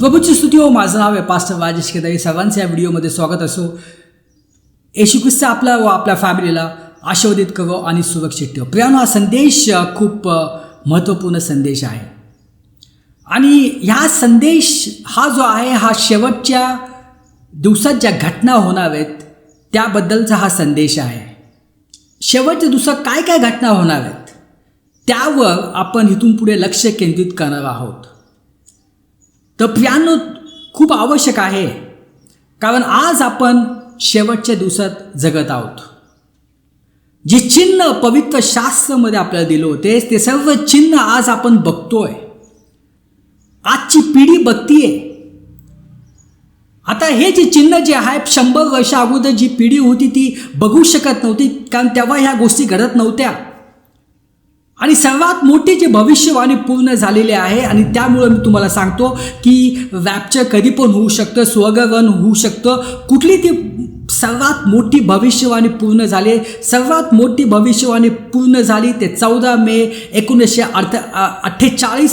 प्रभूची स्तुती हो. माझं नाव आहे पास्टर राजेश केदारी सर्वांचं या व्हिडिओमध्ये स्वागत असो. येशू ख्रिस्त आपला व आपल्या फॅमिलीला आशीर्वादित करो आणि सुरक्षित ठेव. प्रियानो हा संदेश खूप महत्त्वपूर्ण संदेश आहे. आणि ह्या संदेश हा जो आहे हा शेवटच्या दिवसात ज्या घटना होणार आहेत त्याबद्दलचा हा संदेश आहे. शेवटच्या दिवसात काय काय घटना होणार आहेत त्यावर आपण इथून पुढे लक्ष केंद्रित करणार आहोत. तर पियानो खूप आवश्यक आहे. कारण आज आपण शेवटच्या दिवसात जगत आहोत. जे चिन्ह पवित्र शास्त्रामध्ये आपल्याला दिलं होते ते सर्व चिन्ह आज आपण बघतोय. आजची पिढी बघतीये. आता हे जे चिन्ह जे आहे शंभर वर्ष अगोदर जी पिढी होती ती बघू शकत नव्हती कारण तेव्हा ह्या गोष्टी घडत नव्हत्या. आणि सर्वात मोठी जी भविष्यवाणी पूर्ण झालेली आहे आणि त्यामुळं मी तुम्हाला सांगतो की रॅप्चर कधी पण होऊ शकतं स्वगगन होऊ शकतं. कुठली ती सर्वात मोठी भविष्यवाणी पूर्ण झाली सर्वात मोठी भविष्यवाणी पूर्ण झाली ते चौदा मे एकोणीसशे अर्थ अठ्ठेचाळीस